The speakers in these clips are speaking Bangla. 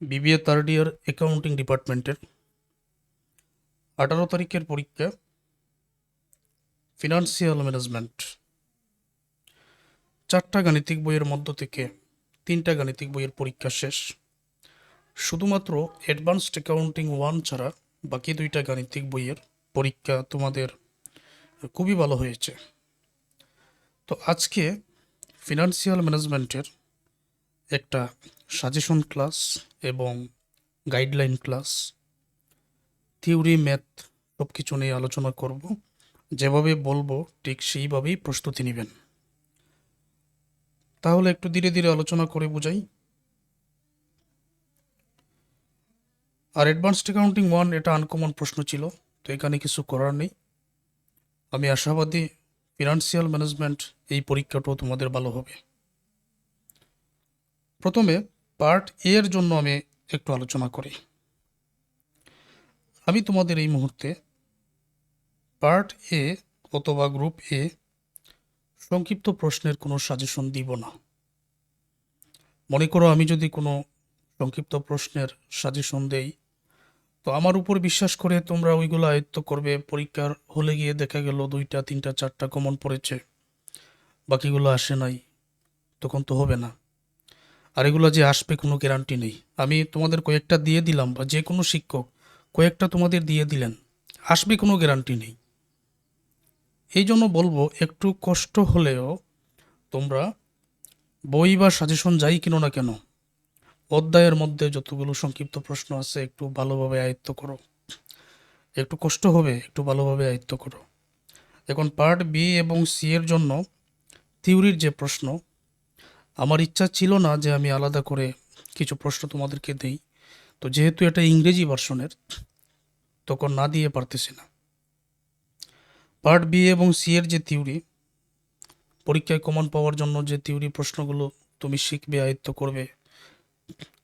বিবিএ থার্ড ইয়ার অ্যাকাউন্টিং ডিপার্টমেন্টের আঠারো তারিখের পরীক্ষা ফিনান্সিয়াল ম্যানেজমেন্ট চারটা গাণিতিক বইয়ের মধ্য থেকে তিনটা গাণিতিক বইয়ের পরীক্ষা শেষ শুধুমাত্র অ্যাডভান্সড অ্যাকাউন্টিং ওয়ান ছাড়া বাকি দুইটা গাণিতিক বইয়ের পরীক্ষা তোমাদের খুবই ভালো হয়েছে তো আজকে ফিনান্সিয়াল ম্যানেজমেন্টের একটা সাজেশন ক্লাস এবং গাইডলাইন ক্লাস থিওরি ম্যাথ সব কিছু নিয়ে আলোচনা করব। যেভাবে বলব, ঠিক সেইভাবেই প্রস্তুতি নেবেন। তাহলে একটু ধীরে ধীরে আলোচনা করে বুঝাই। আর অ্যাডভান্সড অ্যাকাউন্টিং ওয়ান এটা আনকমন প্রশ্ন ছিল, তো এখানে কিছু করার নেই। আমি আশাবাদী ফিনান্সিয়াল ম্যানেজমেন্ট এই পরীক্ষাটাও তোমাদের ভালো হবে। প্রথমে পার্ট এ এর জন্য আমি একটু আলোচনা করি। আমি তোমাদের এই মুহূর্তে পার্ট এ অথবা গ্রুপ এ সংক্ষিপ্ত প্রশ্নের কোনো সাজেশন দিব না। মনে করো আমি যদি কোনো সংক্ষিপ্ত প্রশ্নের সাজেশন দেই, তো আমার উপর বিশ্বাস করে তোমরা ওইগুলো আয়ত্ত করবে, পরীক্ষার হলে গিয়ে দেখা গেল দুইটা, তিনটা, চারটা কমন পড়েছে, বাকিগুলো আসে নাই, তখন তো হবে না। আর এগুলো যে আসবে কোনো গ্যারান্টি নেই। আমি তোমাদের কয়েকটা দিয়ে দিলাম বা যে কোনো শিক্ষক কয়েকটা তোমাদের দিয়ে দিলেন। আসবে কোনো গ্যারান্টি নেই। এই জন্য বলব, একটু কষ্ট হলেও তোমরা বই বা সাজেশন যাই কিনো না কেন, অধ্যায়ের মধ্যে যতগুলো সংক্ষিপ্ত প্রশ্ন আছে একটু ভালোভাবে আয়ত্ত করো। একটু কষ্ট হবে, একটু ভালোভাবে আয়ত্ত করো। এখন পার্ট বি এবং সি এর জন্য থিওরির যে প্রশ্ন আমার ইচ্ছা ছিল না যে আমি আলাদা করে কিছু প্রশ্ন তোমাদেরকে দেই। তো যেহেতু এটা ইংরেজি ভার্সনের, তখন না দিয়ে পারতেছি না। পার্ট বি এবং সি এর যে থিওরি, পরীক্ষায় কমন পাওয়ার জন্য যে থিওরি প্রশ্নগুলো তুমি শিখবে, আয়ত্ত করবে,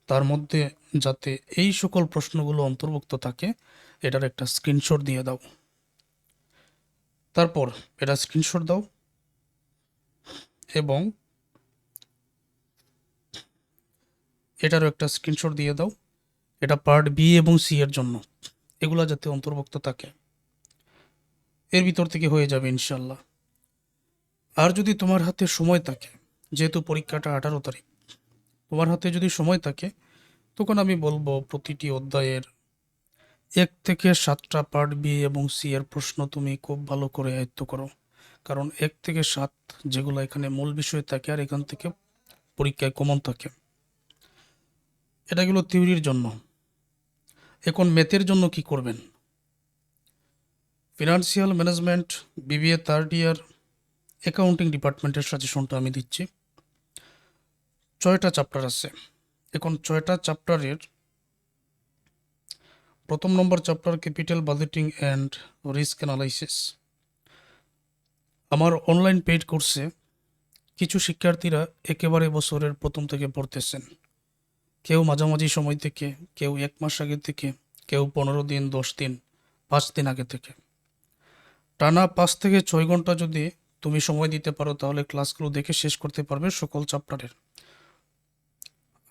তার মধ্যে যাতে এই সকল প্রশ্নগুলো অন্তর্ভুক্ত থাকে, এটার একটা স্ক্রিনশট দিয়ে দাও। তারপর এটা স্ক্রিনশট দাও এবং এটারও একটা স্ক্রিনশট দিয়ে দাও। এটা পার্ট বি এবং সি এর জন্য। এগুলা যাতে অন্তর্ভুক্ত থাকে। এর ভিতর থেকে হয়ে যাবে ইনশাল্লাহ আর যদি তোমার হাতে সময় থাকে, যেহেতু পরীক্ষাটা আঠারো তারিখ, তোমার হাতে যদি সময় থাকে, তখন আমি বলব প্রতিটি অধ্যায়ের এক থেকে সাতটা পার্ট বি এবং সি এর প্রশ্ন তুমি খুব ভালো করে আয়ত্ত করো। কারণ এক থেকে সাত যেগুলো এখানে মূল বিষয় থাকে আর এখান থেকে পরীক্ষায় কমন থাকে। এটা গেলো থিওরির জন্য। এখন ম্যাথের জন্য কি করবেন? Financial management, BBA third year accounting ডিপার্টমেন্টের সাজেশনটা আমি দিচ্ছি। ছয়টা চ্যাপ্টার আছে। এখন ছয়টা চ্যাপ্টারের প্রথম নম্বর chapter capital budgeting and risk analysis আমার অনলাইন পেইড কোর্সে কিছু শিক্ষার্থীরা একেবারে বছরের প্রথম থেকে পড়তেছেন। কেউ মাঝামাঝি সময় থেকে, কেউ এক মাস আগে থেকে, কেউ পনেরো দিন, দশ দিন, পাঁচ দিন আগে থেকে। টানা পাঁচ থেকে ছয় ঘণ্টা যদি তুমি সময় দিতে পারো, তাহলে ক্লাসগুলো দেখে শেষ করতে পারবে সকল চ্যাপ্টারের।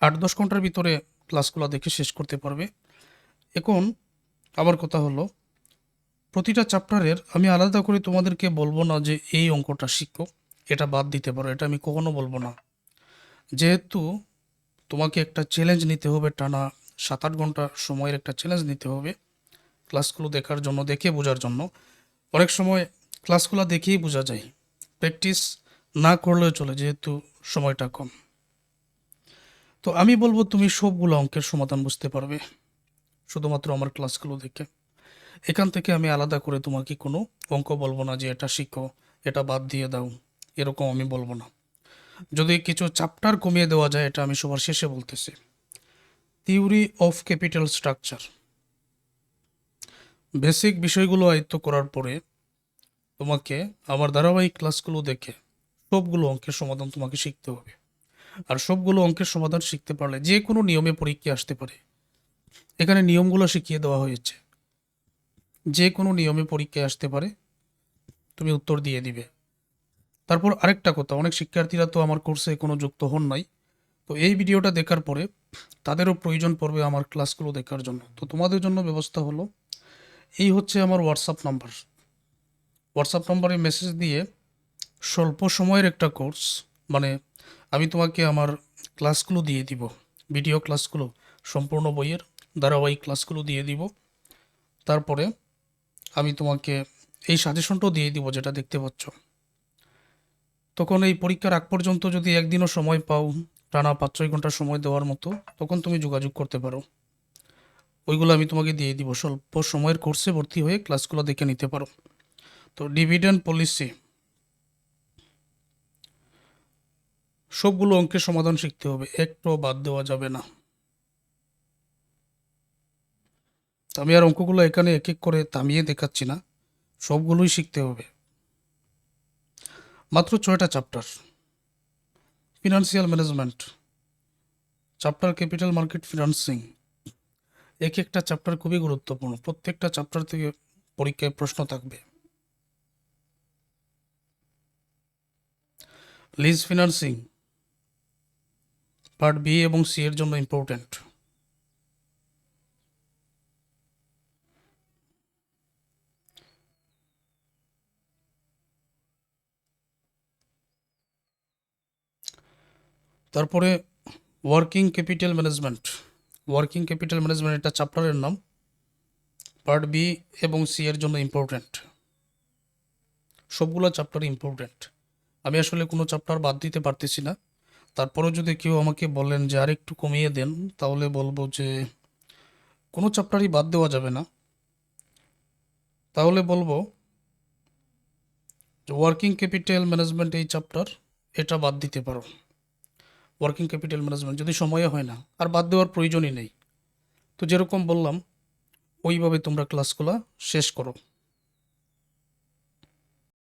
আট, দশ ঘণ্টার ভিতরে ক্লাসগুলো দেখে শেষ করতে পারবে। এখন আমার কথা হলো, প্রতিটা চ্যাপ্টারের আমি আলাদা করে তোমাদেরকে বলব না যে এই অঙ্কটা শিখো, এটা বাদ দিতে পারো, এটা আমি কখনো বলব না। যেহেতু তোমাকে একটা চ্যালেঞ্জ নিতে হবে টানা সাত আট ঘণ্টা সময়ের একটা চ্যালেঞ্জ নিতে হবে ক্লাসগুলো দেখার জন্য, দেখে বোঝার জন্য। অনেক সময় ক্লাসগুলো দেখেই বোঝা যায়। প্র্যাকটিস না করলেও চলে, যেহেতু সময়টা কম। তো আমি বলব, তুমি সবগুলো অঙ্কের সমাধান বুঝতে পারবে, শুধুমাত্র আমার ক্লাসগুলো দেখে। এখান থেকে আমি আলাদা করে তোমাকে কোনো অঙ্ক বলব না যে এটা শিখো, এটা বাদ দিয়ে দাও, এরকম আমি বলব না। যদি কিছু চ্যাপ্টার কমিয়ে দেওয়া যায়, এটা আমি সবার শেষে বলতেছি। Theory of capital structure. Basic বিষয়গুলো আয়ত্ত করার পরে তোমাকে আমার ধারাবাহিক ক্লাসগুলো দেখে সবগুলো অঙ্কের সমাধান তোমাকে শিখতে হবে। আর সবগুলো অঙ্কের সমাধান শিখতে পারলে যে কোনো নিয়মে পরীক্ষা আসতে পারে। এখানে নিয়মগুলো শিখিয়ে দেওয়া হয়েছে। যে কোনো নিয়মে পরীক্ষায় আসতে পারে, তুমি উত্তর দিয়ে দিবে। তারপর আরেকটা কথা, অনেক শিক্ষার্থীরা তো আমার কোর্সে কোনো যুক্ত হন নাই। তো এই ভিডিওটা দেখার পরে তাদেরও প্রয়োজন পড়বে আমার ক্লাসগুলো দেখার জন্য। তো তোমাদের জন্য ব্যবস্থা হলো, এই হচ্ছে আমার হোয়াটসঅ্যাপ নাম্বার হোয়াটসঅ্যাপ নাম্বারে মেসেজ দিয়ে স্বল্প সময়ের একটা কোর্স মানে আমি তোমাকে আমার ক্লাসগুলো দিয়ে দিব ভিডিও ক্লাসগুলো সম্পূর্ণ বইয়ের ধারাবাহিক ক্লাসগুলো দিয়ে দিব। তারপরে আমি তোমাকে এই সাজেশনটাও দিয়ে দিব যেটা দেখতে পাচ্ছ। তখন এই পরীক্ষার আগ পর্যন্ত যদি একদিনও সময় পাও, টানা পাঁচ ছয় ঘণ্টা সময় দেওয়ার মতো, তখন তুমি যোগাযোগ করতে পারো। ওইগুলো আমি তোমাকে দিয়ে দিব। স্বল্প সময়ের কোর্সে ভর্তি হয়ে ক্লাসগুলো দেখে নিতে পারো। তো ডিভিডেন্ড পলিসি। সবগুলো অঙ্কের সমাধান শিখতে হবে। একটাও বাদ দেওয়া যাবে না। আমি আর অঙ্কগুলো এখানে এক এক করে থামিয়ে দেখাচ্ছি না। সবগুলোই শিখতে হবে। মাত্র ছয়টা chapter financial management chapter capital market financing এক একটা চ্যাপ্টার খুবই গুরুত্বপূর্ণ। প্রত্যেকটা চ্যাপ্টার থেকে পরীক্ষায় প্রশ্ন থাকবে। লিজ ফিনান্সিং পার্ট বি এবং সি এর জন্য ইম্পর্ট্যান্ট তারপরে working capital management working capital management এটা চ্যাপ্টারের নাম। পার্ট বি এবং সি এর জন্য ইম্পর্ট্যান্ট সবগুলো চ্যাপ্টার ইম্পর্ট্যান্ট আমি আসলে কোনো চ্যাপ্টার বাদ দিতে পারতেছি না। তারপরেও যদি কেউ আমাকে বলেন যে আরেকটু কমিয়ে দেন, তাহলে বলব যে কোনো চ্যাপ্টারই বাদ দেওয়া যাবে না। তাহলে বলব যে ওয়ার্কিং ক্যাপিটাল ম্যানেজমেন্ট এই চ্যাপ্টার এটা বাদ দিতে পারো। ওয়ার্কিং ক্যাপিটাল ম্যানেজমেন্ট যদি সময়ে হয় না, আর বাদ দেওয়ার প্রয়োজনই নেই। তো যেরকম বললাম, ওইভাবে তোমরা ক্লাসগুলো শেষ করো।